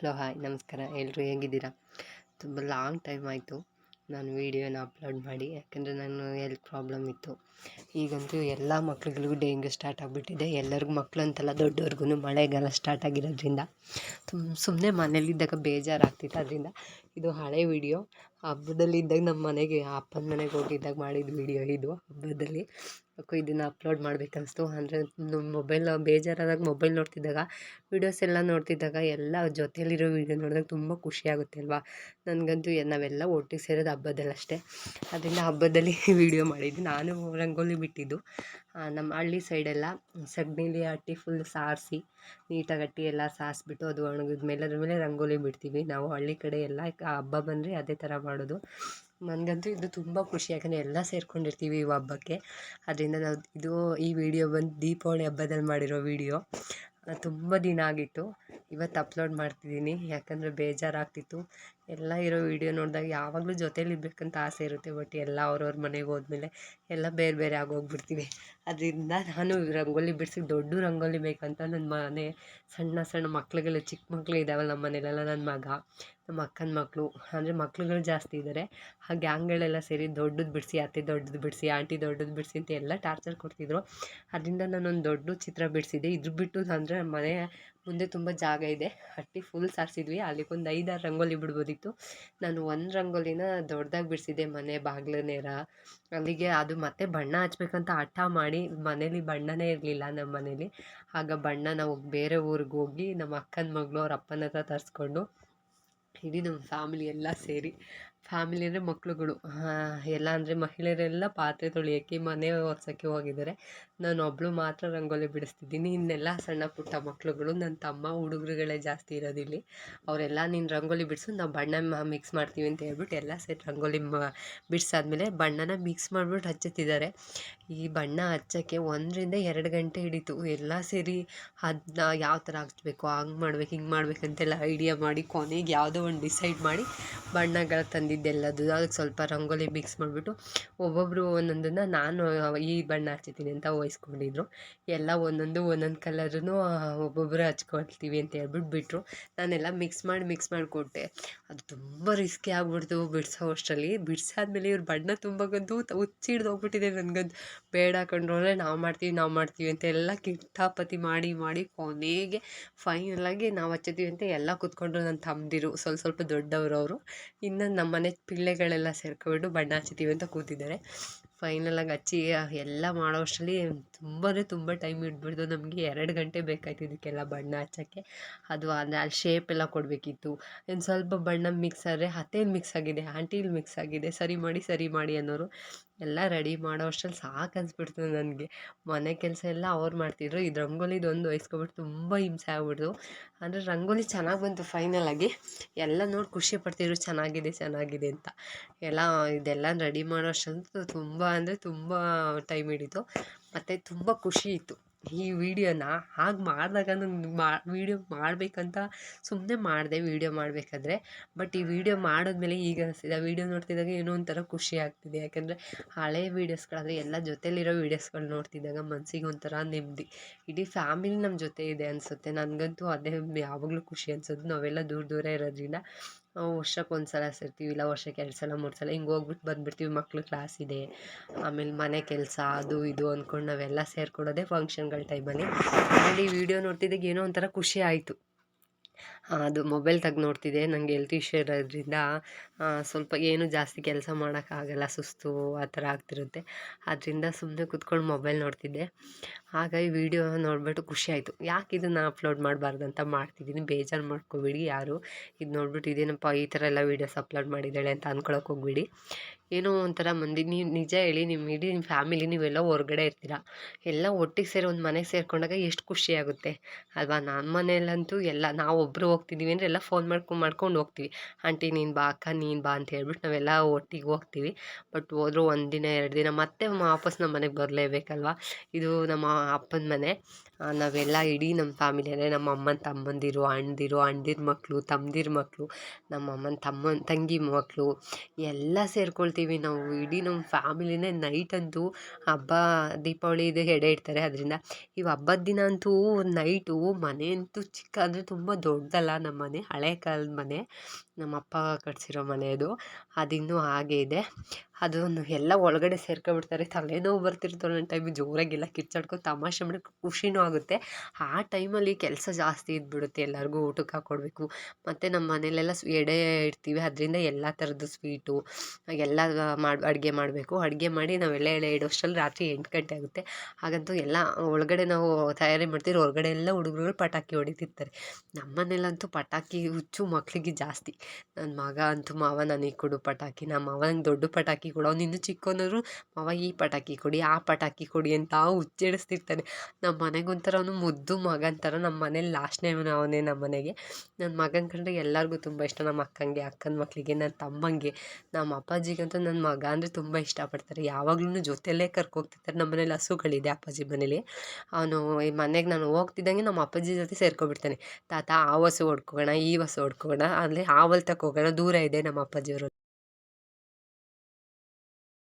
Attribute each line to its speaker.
Speaker 1: Hello hi, ನಮಸ್ಕಾರ. ಎಲ್ಲರೂ ಹೇಗಿದ್ದೀರಾ? ತುಂಬ ಲಾಂಗ್ ಟೈಮ್ ಆಯಿತು. ನಾನು ವೀಡಿಯೋನ ಅಪ್ಲೋಡ್ ಮಾಡಿ, ಯಾಕಂದರೆ ನಾನು ಹೆಲ್ತ್ ಪ್ರಾಬ್ಲಮ್ ಇತ್ತು. ಈಗಂತೂ ಎಲ್ಲ ಮಕ್ಳುಗಳಿಗೂ ಡೆಂಗ್ಯೂ ಸ್ಟಾರ್ಟ್ ಆಗಿಬಿಟ್ಟಿದೆ. ಎಲ್ಲರಿಗೂ ಮಕ್ಕಳು ಅಂತಲ್ಲ ದೊಡ್ಡವ್ರಿಗೂ ಮಳೆಗಾಲ ಸ್ಟಾರ್ಟ್ ಆಗಿರೋದ್ರಿಂದ. ತುಂಬ ಸುಮ್ಮನೆ ಮನೇಲಿದ್ದಾಗ ಬೇಜಾರಾಗ್ತಿತ್ತು. ಅದರಿಂದ ಇದು ಹಳೆ ವೀಡಿಯೋ. ಹಬ್ಬದಲ್ಲಿ ಇದ್ದಾಗ ನಮ್ಮ ಮನೆಗೆ ಅಪ್ಪನ ಮನೆಗೆ ಹೋಗಿದ್ದಾಗ ಮಾಡಿದ ವೀಡಿಯೋ ಇದು ಹಬ್ಬದಲ್ಲಿ. ಯಾಕೋ ಇದನ್ನು ಅಪ್ಲೋಡ್ ಮಾಡಬೇಕನ್ನಿಸ್ತು. ಅಂದರೆ ನಮ್ಮ ಮೊಬೈಲ್ ಬೇಜಾರಾದಾಗ ಮೊಬೈಲ್ ನೋಡ್ತಿದ್ದಾಗ ವೀಡಿಯೋಸ್ ಎಲ್ಲ ನೋಡ್ತಿದ್ದಾಗ ಎಲ್ಲ ಜೊತೆಯಲ್ಲಿರೋ ವೀಡಿಯೋ ನೋಡಿದಾಗ ತುಂಬ ಖುಷಿ ಆಗುತ್ತೆ ಅಲ್ವಾ? ನನಗಂತೂ ನಾವೆಲ್ಲ ಒಟ್ಟಿಗೆ ಸೇರೋದು ಹಬ್ಬದಲ್ಲಷ್ಟೇ. ಅದರಿಂದ ಹಬ್ಬದಲ್ಲಿ ವೀಡಿಯೋ ಮಾಡಿದ್ದು. ನಾನು ರಂಗೋಲಿ ಬಿಟ್ಟಿದ್ದು. ನಮ್ಮ ಹಳ್ಳಿ ಸೈಡೆಲ್ಲ ಸಗಣಿಲಿ ಅಟ್ಟಿ ಫುಲ್ ಸಾರಿಸಿ, ನೀಟಾಗಿ ಅಟ್ಟಿ ಎಲ್ಲ ಸಾರಿಸ್ಬಿಟ್ಟು ಅದು ಒಣಗಿದ ಮೇಲೆ ಅದ್ರ ಮೇಲೆ ರಂಗೋಲಿ ಬಿಡ್ತೀವಿ. ನಾವು ಹಳ್ಳಿ ಕಡೆ ಎಲ್ಲ ಹಬ್ಬ ಬಂದರೆ ಅದೇ ಥರ ಮಾಡೋದು. ನನಗಂತೂ ಇದು ತುಂಬ ಖುಷಿ. ಯಾಕಂದರೆ ಎಲ್ಲ ಸೇರ್ಕೊಂಡಿರ್ತೀವಿ ಈ ಹಬ್ಬಕ್ಕೆ. ಅದರಿಂದ ನಾವು ಇದು, ಈ ವಿಡಿಯೋ ಬಂದು ದೀಪಾವಳಿ ಹಬ್ಬದಲ್ಲಿ ಮಾಡಿರೋ ವಿಡಿಯೋ ತುಂಬ ದಿನ ಆಗಿತ್ತು. ಇವತ್ತು ಅಪ್ಲೋಡ್ ಮಾಡ್ತಿದ್ದೀನಿ. ಯಾಕಂದರೆ ಬೇಜಾರಾಗ್ತಿತ್ತು. ಎಲ್ಲ ಇರೋ ವೀಡಿಯೋ ನೋಡಿದಾಗ ಯಾವಾಗಲೂ ಜೊತೇಲಿ ಇರಬೇಕಂತ ಆಸೆ ಇರುತ್ತೆ, ಬಟ್ ಎಲ್ಲ ಅವ್ರವ್ರ ಮನೆಗೆ ಹೋದ್ಮೇಲೆ ಎಲ್ಲ ಬೇರೆ ಬೇರೆ ಆಗೋಗ್ಬಿಡ್ತೀವಿ ಅದರಿಂದ ನಾನು ರಂಗೋಲಿ ಬಿಡಿಸಿ ದೊಡ್ಡ ರಂಗೋಲಿ ಬೇಕಂತ ನನ್ನ ಮನೆ ಸಣ್ಣ ಸಣ್ಣ ಮಕ್ಳುಗಳು ಚಿಕ್ಕ ಮಕ್ಳು ಇದ್ದಾವಲ್ಲ ನಮ್ಮ ಮನೇಲೆಲ್ಲ ನನ್ನ ಮಗ ನಮ್ಮ ಅಕ್ಕನ ಮಕ್ಕಳು ಅಂದರೆ ಮಕ್ಳುಗಳು ಜಾಸ್ತಿ ಇದ್ದಾರೆ ಆ ಗ್ಯಾಂಗ್ಗಳೆಲ್ಲ ಸೇರಿ ದೊಡ್ಡದು ಬಿಡಿಸಿ, ಅತ್ತೆ ದೊಡ್ಡದು ಬಿಡಿಸಿ, ಆಂಟಿ ದೊಡ್ಡದು ಬಿಡಿಸಿ ಅಂತ ಎಲ್ಲ ಟಾರ್ಚರ್ ಕೊಡ್ತಿದ್ರು. ಅದರಿಂದ ನಾನೊಂದು ದೊಡ್ಡ ಚಿತ್ರ ಬಿಡಿಸಿದೆ. ಇದ್ರ ಬಿಟ್ಟು ಅಂದರೆ ಮನೆ ಮುಂದೆ ತುಂಬ ಜಾಗ ಇದೆ. ಹಟ್ಟಿ ಫುಲ್ ಸಾರಿಸಿದ್ವಿ. ಅಲ್ಲಿಗೊಂದು ಐದಾರು ರಂಗೋಲಿ ಬಿಡ್ಬೋದಿತ್ತು ನಾನು ಒಂದು ರಂಗೋಲಿನ ದೊಡ್ಡದಾಗಿ ಬಿಡಿಸಿದ್ದೆ ಮನೆ ಬಾಗಿಲು ನೇರ. ಅಲ್ಲಿಗೆ ಅದು ಮತ್ತೆ ಬಣ್ಣ ಹಚ್ಬೇಕಂತ ಹಠ ಮಾಡಿ ಮನೇಲಿ ಬಣ್ಣನೇ ಇರಲಿಲ್ಲ ನಮ್ಮ ಮನೇಲಿ. ಆಗ ಬಣ್ಣ ನಾವು ಬೇರೆ ಊರಿಗೆ ಹೋಗಿ ನಮ್ಮ ಅಕ್ಕನ ಮಗಳು ಅವ್ರ ಅಪ್ಪನ ಹತ್ರ ತರಿಸ್ಕೊಂಡು, ಇಡೀ ನಮ್ಮ ಫ್ಯಾಮಿಲಿ ಎಲ್ಲ ಸೇರಿ ಫ್ಯಾಮಿಲಿ ಅಂದರೆ ಮಕ್ಕಳುಗಳು ಎಲ್ಲ ಅಂದರೆ ಮಹಿಳೆಯರೆಲ್ಲ ಪಾತ್ರೆ ತೊಳಿಯೋಕ್ಕೆ, ಮನೆ ಒರ್ಸೋಕ್ಕೆ ಹೋಗಿದ್ದಾರೆ. ನಾನು ಒಬ್ಬಳು ಮಾತ್ರ ರಂಗೋಲಿ ಬಿಡಿಸ್ತಿದ್ದೀನಿ. ಇನ್ನೆಲ್ಲ ಸಣ್ಣ ಪುಟ್ಟ ಮಕ್ಕಳುಗಳು ನನ್ನ ತಮ್ಮ ಹುಡುಗರುಗಳೇ ಜಾಸ್ತಿ ಇರೋದಿಲ್ಲಿ ಅವರೆಲ್ಲ, ನೀನು ರಂಗೋಲಿ ಬಿಡಿಸು, ನಾವು ಬಣ್ಣ ಮಿಕ್ಸ್ ಮಾಡ್ತೀವಿ ಅಂತ ಹೇಳ್ಬಿಟ್ಟು ಎಲ್ಲ ಸೇರಿ ರಂಗೋಲಿ ಮ, ಬಿಡಿಸಾದ್ಮೇಲೆ ಬಣ್ಣನ ಮಿಕ್ಸ್ ಮಾಡ್ಬಿಟ್ಟು ಹಚ್ಚುತ್ತಿದ್ದಾರೆ. ಈ ಬಣ್ಣ ಹಚ್ಚೋಕ್ಕೆ ಒಂದರಿಂದ ಎರಡು ಗಂಟೆ ಹಿಡಿತು. ಎಲ್ಲ ಸೇರಿ ಅದನ್ನ ಯಾವ ಥರ ಹಚ್ಬೇಕು ಹಂಗೆ ಮಾಡ್ಬೇಕು, ಹಿಂಗೆ ಮಾಡ್ಬೇಕಂತೆಲ್ಲ ಐಡಿಯಾ ಮಾಡಿ, ಕೊನೆಗೆ ಯಾವುದೋ ಒಂದು ಡಿಸೈಡ್ ಮಾಡಿ ಬಣ್ಣಗಳು ತಂದಿದ್ದೆಲ್ಲದು ಅದಕ್ಕೆ ಸ್ವಲ್ಪ ರಂಗೋಲಿ ಮಿಕ್ಸ್ ಮಾಡಿಬಿಟ್ಟು ಒಬ್ಬೊಬ್ಬರು ಒಂದೊಂದನ್ನು ನಾನು ಈ ಬಣ್ಣ ಹಚ್ತೀನಿ ಅಂತ ವಹಿಸ್ಕೊಂಡಿದ್ರು. ಎಲ್ಲ ಒಂದೊಂದು ಒಂದೊಂದು ಕಲರನ್ನು ಒಬ್ಬೊಬ್ಬರು ಹಚ್ಕೊಳ್ತೀವಿ ಅಂತ ಹೇಳ್ಬಿಟ್ಟು ಬಿಟ್ಟರು ನಾನೆಲ್ಲ ಮಿಕ್ಸ್ ಮಾಡಿ ಮಿಕ್ಸ್ ಮಾಡಿಕೊಟ್ಟೆ ಅದು ತುಂಬ ರಿಸ್ಕಿ ಆಗ್ಬಿಡ್ತು ಬಿಡಿಸೋ ಅಷ್ಟರಲ್ಲಿ. ಬಿಡಿಸಾದ್ಮೇಲೆ ಇವ್ರ ಬಣ್ಣ ತುಂಬಕ್ಕಂತೂ ಹುಚ್ಚಿಡ್ದು ಹೋಗ್ಬಿಟ್ಟಿದೆ ನನಗಂತೂ. ಬೇಡ ಕಂಡ್ರೆ ನಾವು ಮಾಡ್ತೀವಿ ನಾವು ಮಾಡ್ತೀವಿ ಅಂತ ಎಲ್ಲ ಕಿಟ್ಟಾಪತಿ ಮಾಡಿ ಮಾಡಿ ಕೊನೆಗೆ ಫೈನಲಾಗಿ ನಾವು ಹಚ್ಚತೀವಿ ಅಂತ ಎಲ್ಲ ಕೂತ್ಕೊಂಡ್ರು ನನ್ನ ತಮ್ಮದಿರು ಸ್ವಲ್ಪ ಸ್ವಲ್ಪ ದೊಡ್ಡವರು ಅವರು ಇನ್ನು ನಮ್ಮ ಮನೆ ಪಿಳ್ಳೆಗಳೆಲ್ಲ ಸೇರ್ಕೊಂಡು ಬಣ್ಣ ಹಚ್ತೀವಿ ಅಂತ ಕೂತಿದ್ದಾರೆ. ಫೈನಲಾಗಿ ಹಚ್ಚಿ ಎಲ್ಲ ಮಾಡೋ ಅಷ್ಟರಲ್ಲಿ ತುಂಬ ತುಂಬ ಟೈಮ್ ಹಿಡ್ಬಿಡ್ತು ನಮಗೆ ಎರಡು ಗಂಟೆ ಬೇಕಾಯ್ತು ಇದಕ್ಕೆಲ್ಲ ಬಣ್ಣ ಹಚ್ಚೋಕ್ಕೆ. ಅದು ಅಂದರೆ ಅಲ್ಲಿ ಶೇಪ್ ಎಲ್ಲ ಕೊಡಬೇಕಿತ್ತು. ಇನ್ನು ಸ್ವಲ್ಪ ಬಣ್ಣ ಮಿಕ್ಸ್ ಆದರೆ ಅತ್ತೇಲಿ ಮಿಕ್ಸ್ ಆಗಿದೆ ಆಂಟಿಲಿ ಮಿಕ್ಸ್ ಆಗಿದೆ. ಸರಿ ಮಾಡಿ ಸರಿ ಮಾಡಿ ಅನ್ನೋರು. ಎಲ್ಲ ರೆಡಿ ಮಾಡೋ ಅಷ್ಟ್ರಲ್ಲಿ ಸಾಕು ಅನಿಸ್ಬಿಡ್ತು ನನಗೆ. ಮನೆ ಕೆಲಸ ಎಲ್ಲ ಅವ್ರು ಮಾಡ್ತಿದ್ರು. ಇದು ರಂಗೋಲಿದು ಒಂದು ವಹಿಸ್ಕೊಬಿಟ್ಟು ತುಂಬ ಹಿಂಸೆ ಆಗ್ಬಿಡ್ತು. ಅಂದರೆ ರಂಗೋಲಿ ಚೆನ್ನಾಗಿ ಬಂತು ಫೈನಲಾಗಿ ಎಲ್ಲ ನೋಡಿ ಖುಷಿ ಪಡ್ತಿದ್ರು, ಚೆನ್ನಾಗಿದೆ ಚೆನ್ನಾಗಿದೆ ಅಂತ. ಎಲ್ಲ ಇದೆಲ್ಲ ರೆಡಿ ಮಾಡೋ ಅಷ್ಟಂತೂ ತುಂಬ ಅಂದರೆ ತುಂಬ ಟೈಮ್ ಹಿಡಿತು. ಮತ್ತು ತುಂಬ ಖುಷಿ ಇತ್ತು. ಈ ವಿಡಿಯೋನ ಹಾಗೆ ಮಾಡಿದಾಗ ನಂಗೆ ಮಾ, ವೀಡಿಯೋ ಮಾಡಬೇಕಂತ ಸುಮ್ಮನೆ ಮಾಡಿದೆ ವೀಡಿಯೋ ಮಾಡಬೇಕಾದ್ರೆ. ಬಟ್ ಈ ವಿಡಿಯೋ ಮಾಡಿದ್ಮೇಲೆ ಈಗ ಅನಿಸ್ತಿದೆ, ಆ ವೀಡಿಯೋ ನೋಡ್ತಿದ್ದಾಗ ಏನೋ ಒಂಥರ ಖುಷಿ ಆಗ್ತಿದೆ. ಯಾಕಂದರೆ ಹಳೆ ವೀಡಿಯೋಸ್ಗಳಾದರೆ ಎಲ್ಲ ಜೊತೆಲಿರೋ ವೀಡಿಯೋಸ್ಗಳು ನೋಡ್ತಿದ್ದಾಗ ಮನಸ್ಸಿಗೆ ಒಂಥರ ನೆಮ್ಮದಿ. ಇಡೀ ಫ್ಯಾಮಿಲಿ ನಮ್ಮ ಜೊತೆ ಇದೆ ಅನಿಸುತ್ತೆ. ನನಗಂತೂ ಅದೇ ಯಾವಾಗಲೂ ಖುಷಿ ಅನ್ಸೋದು. ನಾವೆಲ್ಲ ದೂರ ದೂರ ಇರೋದ್ರಿಂದ ವರ್ಷಕ್ಕೆ ಒಂದು ಸಲ ಸೇರ್ತೀವಿ, ಇಲ್ಲ ವರ್ಷಕ್ಕೆ ಎರಡು ಸಲ, ಮೂರು ಸಲ, ಹಿಂಗೆ ಹೋಗ್ಬಿಟ್ಟು ಬಂದುಬಿಡ್ತೀವಿ ಮಕ್ಕಳು ಕ್ಲಾಸ್ ಇದೆ, ಆಮೇಲೆ ಮನೆ ಕೆಲಸ, ಅದು ಇದು ಅಂದ್ಕೊಂಡು ನಾವೆಲ್ಲ ಸೇರ್ಕೊಳ್ಳೋದೇ ಫಂಕ್ಷನ್ಗಳ ಟೈಮಲ್ಲಿ ಆಮೇಲೆ ಈ ವಿಡಿಯೋ ನೋಡ್ತಿದ್ದಾಗ ಏನೋ ಒಂಥರ ಖುಷಿ ಆಯಿತು. ಅದು ಮೊಬೈಲ್ ತೆಗ್ದು ನೋಡ್ತಿದ್ದೆ. ನನಗೆ ಹೆಲ್ತ್ ಇಶ್ಯೂ ಇರೋದ್ರಿಂದ ಸ್ವಲ್ಪ ಏನು ಜಾಸ್ತಿ ಕೆಲಸ ಮಾಡೋಕ್ಕಾಗಲ್ಲ ಸುಸ್ತು ಆ ಥರ ಆಗ್ತಿರುತ್ತೆ. ಅದರಿಂದ ಸುಮ್ಮನೆ ಕೂತ್ಕೊಂಡು ಮೊಬೈಲ್ ನೋಡ್ತಿದ್ದೆ. ಹಾಗಾಗಿ ವೀಡಿಯೋ ನೋಡಿಬಿಟ್ಟು ಖುಷಿಯಾಯಿತು ಯಾಕೆ ಇದನ್ನು ಅಪ್ಲೋಡ್ ಮಾಡಬಾರ್ದು ಅಂತ ಮಾಡ್ತಿದ್ದೀನಿ. ಬೇಜಾರು ಮಾಡ್ಕೊಬೇಡಿ ಯಾರು. ಇದು ನೋಡ್ಬಿಟ್ಟು ಇದೇನಪ್ಪ ಈ ಥರ ಎಲ್ಲ ವೀಡಿಯೋಸ್ ಅಪ್ಲೋಡ್ ಮಾಡಿದ್ದಾಳೆ ಅಂತ ಅಂದ್ಕೊಳಕ್ಕೆ ಹೋಗ್ಬೇಡಿ. ಏನೋ ಒಂಥರ ಮಂದಿ, ನೀವು ನಿಜ ಹೇಳಿ ನಿಮ್ಮ ಇಡೀ ನಿಮ್ಮ ಫ್ಯಾಮಿಲಿ ನೀವೆಲ್ಲ ಹೊರಗಡೆ ಇರ್ತೀರ. ಎಲ್ಲ ಒಟ್ಟಿಗೆ ಸೇರಿ ಒಂದು ಮನೆಗೆ ಸೇರಿಕೊಂಡಾಗ ಎಷ್ಟು ಖುಷಿಯಾಗುತ್ತೆ ಅಲ್ವಾ? ನಮ್ಮ ಮನೆಯಲ್ಲಂತೂ ಎಲ್ಲ ನಾವು ಒಬ್ಬರು ಹೋಗ್ತಿದ್ದೀವಿ ಅಂದರೆ ಎಲ್ಲ ಫೋನ್ ಮಾಡ್ಕೊಂಡು ಮಾಡ್ಕೊಂಡು ಹೋಗ್ತೀವಿ. ಆಂಟಿ ನೀನು ಬಾ, ಅಕ್ಕ ನೀನು ಬಾ ಅಂತ ಹೇಳ್ಬಿಟ್ಟು ನಾವೆಲ್ಲ ಒಟ್ಟಿಗೆ ಹೋಗ್ತೀವಿ. ಬಟ್ ಹೋದರೂ ಒಂದು ದಿನ, ಎರಡು ದಿನ ಮತ್ತೆ ವಾಪಸ್ ನಮ್ಮ ಮನೆಗೆ ಬರಲೇಬೇಕಲ್ವ? ಇದು ನಮ್ಮ ಅಪ್ಪನ ಮನೆ. ನಾವೆಲ್ಲ ಇಡೀ ನಮ್ಮ ಫ್ಯಾಮಿಲಿ ಅಂದರೆ ನಮ್ಮ ಅಮ್ಮನ ತಮ್ಮಂದಿರು, ಅಣ್ಣದಿರು, ಅಣ್ಣದಿರ ಮಕ್ಕಳು ತಮ್ಮದಿರ ಮಕ್ಕಳು ನಮ್ಮ ಅಮ್ಮನ ತಮ್ಮನ, ತಂಗಿ ಮಕ್ಕಳು ಎಲ್ಲ ಸೇರ್ಕೊಳ್ತೀವಿ ನಾವು. ಇಡೀ ನಮ್ಮ ಫ್ಯಾಮಿಲಿನೇ ನೈಟ್ ಅಂತೂ ಹಬ್ಬ, ದೀಪಾವಳಿ ಇದು ಎಡೆ ಇಡ್ತಾರೆ. ಅದರಿಂದ ಈ ಹಬ್ಬದ ದಿನ ಅಂತೂ ನೈಟು ಮನೆ ಅಂತೂ ಚಿಕ್ಕ ಅಂದರೆ ತುಂಬ ದೊಡ್ಡದಾಗಿ ಆಗಲ್ಲ ನಮ್ಮ ಮನೆ ಹಳೆ ಕಾಲದ ಮನೆ. ನಮ್ಮ ಅಪ್ಪ ಕಟ್ಟಿಸಿರೋ ಮನೆ ಅದು. ಅದಿನ್ನೂ ಹಾಗೇ ಇದೆ. ಅದನ್ನು ಎಲ್ಲ ಒಳಗಡೆ ಸೇರ್ಕೊಬಿಡ್ತಾರೆ ತಲೆನೋವು ಬರ್ತಿರ್ತಾರೆ ಒಂದೊಂದು ಟೈಮ್ ಜೋರಾಗೆಲ್ಲ ಕಿರ್ಚಾಡ್ಕೊಂಡು ತಮಾಷೆ ಮಾಡೋಕ್ಕೆ ಖುಷಿನೂ ಆಗುತ್ತೆ. ಆ ಟೈಮಲ್ಲಿ ಕೆಲಸ ಜಾಸ್ತಿ ಇದ್ಬಿಡುತ್ತೆ. ಎಲ್ಲರಿಗೂ ಊಟಕ್ಕೆ ಹಾಕ್ಕೊಡ್ಬೇಕು ಮತ್ತು ನಮ್ಮ ಮನೇಲೆಲ್ಲ ಎಡೆ ಇಡ್ತೀವಿ. ಅದರಿಂದ ಎಲ್ಲ ಥರದ್ದು ಸ್ವೀಟು ಎಲ್ಲ ಮಾಡಿ, ಅಡುಗೆ ಮಾಡಬೇಕು. ಅಡುಗೆ ಮಾಡಿ ನಾವು ಎಳೆ ಎಳೆ ಇಡೋಷ್ಟರಲ್ಲಿ ರಾತ್ರಿ ಎಂಟು ಗಂಟೆ ಆಗುತ್ತೆ. ಹಾಗಂತೂ ಎಲ್ಲ ಒಳಗಡೆ ನಾವು ತಯಾರಿ ಮಾಡ್ತೀವಿ ಹೊರಗಡೆ ಎಲ್ಲ ಹುಡುಗರು ಪಟಾಕಿ ಹೊಡಿತಿರ್ತಾರೆ. ನಮ್ಮ ಮನೇಲಂತೂ ಪಟಾಕಿ ಹುಚ್ಚು ಮಕ್ಕಳಿಗೆ ಜಾಸ್ತಿ. ನನ್ನ ಮಗ ಅಂತೂ ಮಾವ ನನಗೆ ಕೊಡು ಪಟಾಕಿ. ನಮ್ಮ ಮಾವ ನಂಗೆ ದೊಡ್ಡ ಪಟಾಕಿ ಕೊಡು ಅವ್ನು ಇನ್ನೂ ಚಿಕ್ಕವನಾದ್ರು, ಮಾವ, ಈ ಪಟಾಕಿ ಕೊಡಿ ಆ ಪಟಾಕಿ ಕೊಡಿ ಅಂತ ಉಚ್ಚೇಡಿಸ್ತಿರ್ತಾನೆ ನಮ್ಮ ಮನೆಗೆ ಒಂಥರ ಅವನು ಮುದ್ದು ಮಗನ ಥರ ನಮ್ಮ ಮನೇಲಿ ಲಾಸ್ಟ್ನೇ ಅವನೇ ನಮ್ಮ ಮನೆಗೆ. ನನ್ನ ಮಗನ ಕಂಡ್ರೆ ಎಲ್ಲರಿಗೂ ತುಂಬ ಇಷ್ಟ ನಮ್ಮ ಅಕ್ಕಂಗೆ, ಅಕ್ಕನ ಮಕ್ಕಳಿಗೆ ನನ್ನ ತಮ್ಮಂಗೆ. ನಮ್ಮ ಅಪ್ಪಾಜಿಗಂತೂ ನನ್ನ ಮಗ ಅಂದರೆ ತುಂಬ ಇಷ್ಟಪಡ್ತಾರೆ. ಯಾವಾಗ್ಲೂ ಜೊತೆಯಲ್ಲೇ ಕರ್ಕೋಗ್ತಿರ್ತಾರೆ. ನಮ್ಮ ಮನೇಲಿ ಹಸುಗಳಿದೆ ಅಪ್ಪಾಜಿ ಮನೇಲಿ. ಅವನು ಈ ಮನೆಗೆ ನಾನು ಹೋಗ್ತಿದ್ದಂಗೆ ನಮ್ಮ ಅಪ್ಪಾಜಿ ಜೊತೆ ಸೇರ್ಕೊಬಿಡ್ತಾನೆ. ತಾತ, ಆ ಹಸು ಹೊಡ್ಕೋಗೋಣ ಈ ಹಸು ಹೊಡ್ಕೋಗೋಣ ಅಲ್ಲಿ ತಕ ಹೋಗೋಣ, ದೂರ ಇದೆ ನಮ್ಮ ಅಪ್ಪಾಜಿಯವರು.